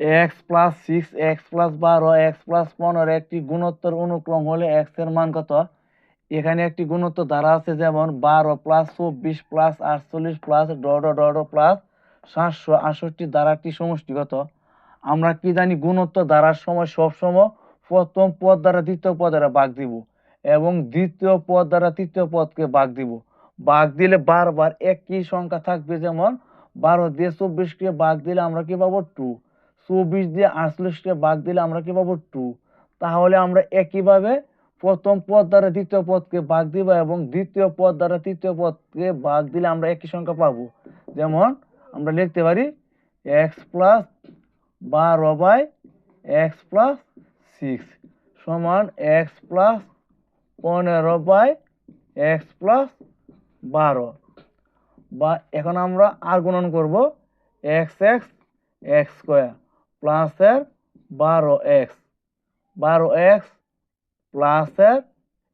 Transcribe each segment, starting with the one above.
X plus six, x plus বারো, x plus পনেরো একটি গুণোত্তর অনুক্রম হলে এক্সের মান কত? এখানে একটি গুণোত্তর ধারা আছে, যেমন বারো প্লাস চব্বিশ প্লাস আটচল্লিশ প্লাস ডড ডড প্লাস সাতশো আটষট্টি ধারাটি সমষ্টিগত আমরা কি জানি গুণোত্তর ধারার সময় সবসময় প্রথম পদ দ্বারা দ্বিতীয় পদ দ্বারা ভাগ দিব এবং দ্বিতীয় পদ দ্বারা তৃতীয় পদকে ভাগ দিব। ভাগ দিলে বারবার একই সংখ্যা থাকবে, যেমন বারো দিয়ে চব্বিশকে ভাগ দিলে আমরা কি পাবো? টু চব্বিশ দিয়ে আটচল্লিশকে বাদ দিলে আমরা কি পাবো? টু তাহলে আমরা একইভাবে প্রথম পদ দ্বারা দ্বিতীয় পদকে বাদ দিব এবং দ্বিতীয় পদ দ্বারা তৃতীয় পদকে বাদ দিলে আমরা একই সংখ্যা পাবো। যেমন আমরা লিখতে পারি এক্স প্লাস বারো বাই এক্স প্লাস সিক্স সমান এক্স প্লাস পনেরো বাই এক্স প্লাস বারো। বা এখন আমরা আর গুণন করব এক্স এক্স এক্স স্কোয়ার প্লাসের বারো এক্স। বারো এক্স প্লাসের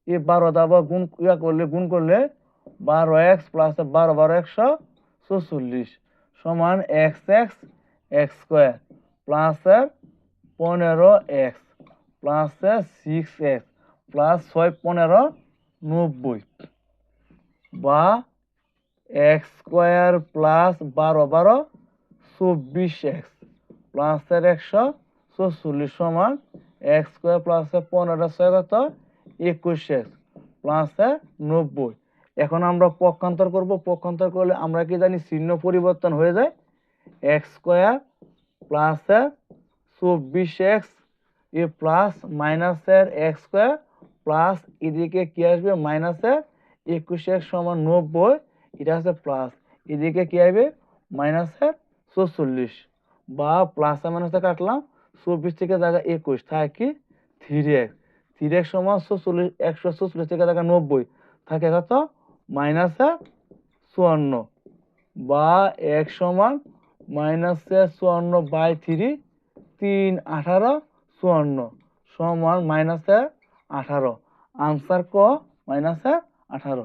এই বারো দাবা গুণ, ইয়া করলে, গুণ করলে বারো এক্স প্লাস বারো বারো একশো চৌচল্লিশ সমান এক্স এক্স এক্স স্কোয়ার প্লাসের পনেরো এক্স প্লাসের সিক্স এক্স প্লাস ছয়, পনেরো, নব্বই বা এক্স স্কোয়ার প্লাস বারো বারো, চব্বিশ এক্স। প্লাসের একশো চৌচল্লিশ সমান এক্স স্কোয়ার প্লাসের পনেরো ছয় কত? একুশ এক্স প্লাসে নব্বই। এখন আমরা পক্ষান্তর করব। পক্ষান্তর করলে আমরা কি জানি চিহ্ন পরিবর্তন হয়ে যায়। এক্স স্কোয়ার প্লাসের চব্বিশ এক্স এ প্লাস মাইনাসের এক্স স্কোয়ার প্লাস এদিকে কি আসবে? মাইনাসের একুশ এক্স সমান নব্বই, এটা আছে প্লাস এদিকে কি আসবে? মাইনাসের চৌচল্লিশ। বা প্লাস মাইনাসে কাটলাম, চব্বিশ থেকে জায়গা একুশ, থাকে থ্রি এক্স থ্রি এক্স সমান চৌচল্লিশ একশো চৌচল্লিশ থেকে জায়গা নব্বই, থাকে কত? মাইনাসে চুয়ান্ন। বা এক সমান মাইনাসে চুয়ান্ন বাই থ্রি তিন আঠারো, চুয়ান্ন। সমান মাইনাসে আঠারো। আনসার ক? মাইনাসে আঠারো।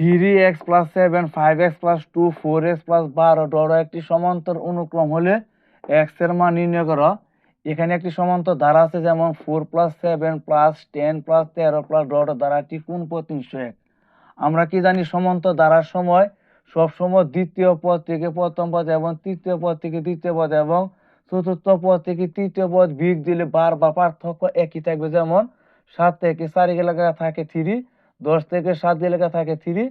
Three x plus seven five x plus two four x plus বারো ডরো একটি সমান্তর অনুক্রম হলে এক্সের মান নির্ণয় করো। এখানে একটি সমান্তর ধারা আছে, যেমন four plus seven plus ten plus তেরো প্লাস ডরো ধারাটি কোন পদ তিনশো এক আমরা কি জানি সমান্তর ধারার সময় সবসময় দ্বিতীয় পদ থেকে প্রথম পদ এবং তৃতীয় পদ থেকে দ্বিতীয় পদ এবং চতুর্থ পদ থেকে তৃতীয় পদ বিগ দিলে বারবার পার্থক্য একই থাকবে। যেমন সাত থেকে চারি লেখা থাকে থ্রি দশ থেকে সাত লেখা থাকে থ্রি,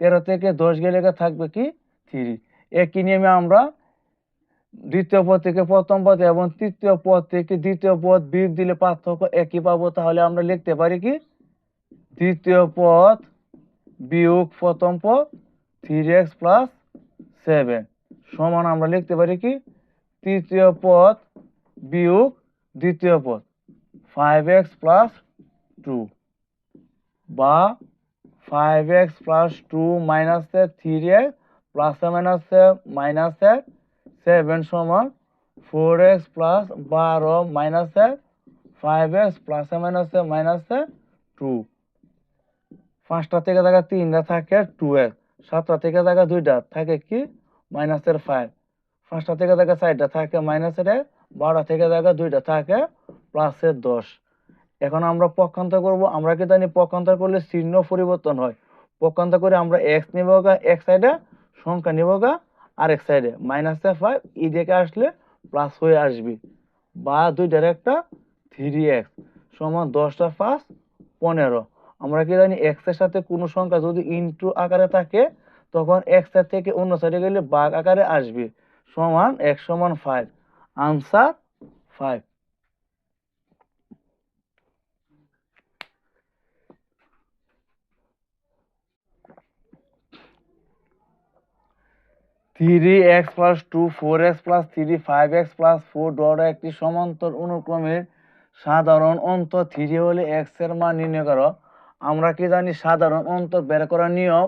তেরো থেকে দশ লেখা থাকবে কি? থ্রি। একই নিয়মে আমরা দ্বিতীয় পদ থেকে প্রথম পদ এবং তৃতীয় পদ থেকে দ্বিতীয় পদ বিয়োগ দিলে পার্থক্য একই পাবো, তাহলে আমরা লিখতে পারি কি? দ্বিতীয় পদ বিয়োগ প্রথম পদ থ্রি এক্স প্লাস সেভেন। সমান আমরা লিখতে পারি কি? তৃতীয় পদ বিয়োগ দ্বিতীয় পদ, ফাইভ এক্স প্লাস টু। বা ফাইভ এক্স প্লাস টু মাইনাসে থ্রি এক্স প্লাসে মাইনাস মাইনাসে সেভেন সমান ফোর এক্স প্লাস বারো মাইনাসে ফাইভ এক্স প্লাসে মাইনাস মাইনাসে টু পাঁচটা থেকে দেখা তিনটা থাকে টু এক্স সাতটা থেকে দেখা দুইটা থাকে কি? মাইনাসের ফাইভ পাঁচটা থেকে দেখা চারটা থাকে মাইনাসের বারোটা থেকে দেখা দুইটা থাকে প্লাসের দশ। এখন আমরা পক্ষান্তর করব, আমরা কি জানি পক্ষান্তর করলে চিহ্ন পরিবর্তন হয়। পক্ষান্তর করে আমরা এক্স নিব গা, এক সাইডে সংখ্যা নিব আর এক সাইডে মাইনাসে ফাইভ ই দিকে আসলে প্লাস হয়ে আসবে। বা দুইটার একটা থ্রি এক্স সমান দশটা পাঁচ, পনেরো। আমরা কি জানি এক্সের সাথে কোনো সংখ্যা যদি ইনটু আকারে থাকে, তখন এক্সের থেকে অন্য সাইডে গেলে বাঘ আকারে আসবে। সমান এক সমান five answer five three x plus two four x plus three five x plus four dot একটি সমান্তর অনুক্রমের সাধারণ অন্তর। থ্রি হলে এক্সের মান নির্ণয় করো। আমরা কি জানি সাধারণ অন্তর বের করার নিয়ম?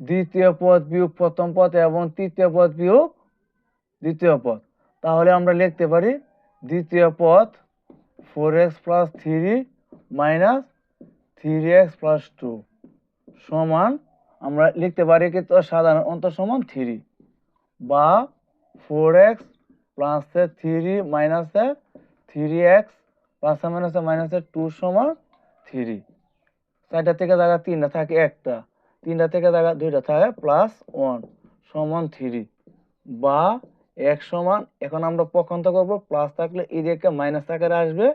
দ্বিতীয় পদ বিয়োগ প্রথম পদ এবং তৃতীয় পদ বিয়োগ দ্বিতীয় পদ। তাহলে আমরা লিখতে পারি দ্বিতীয় পদ four x plus three minus three x plus two সমান, আমরা লিখতে পারি কি তো সাধারণ অন্তর সমান থ্রি বা ফোর এক্স প্লাসে থ্রি মাইনাসে থ্রি এক্স প্লাসে মাইনাসে মাইনাসে টু সমান থ্রি চারটা থেকে জায়গা তিনটা থাকে একটা। তিনটা থেকে জায়গা দুইটা থাকে প্লাস ওয়ান সমান থ্রি বা এক সমান, এখন আমরা পক্ষান্ত করব প্লাস থাকলে এই দিকে মাইনাস আকারে আসবে,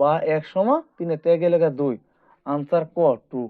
বা এক সমান তিনের থেকে গেলে দুই। আনসার ক টু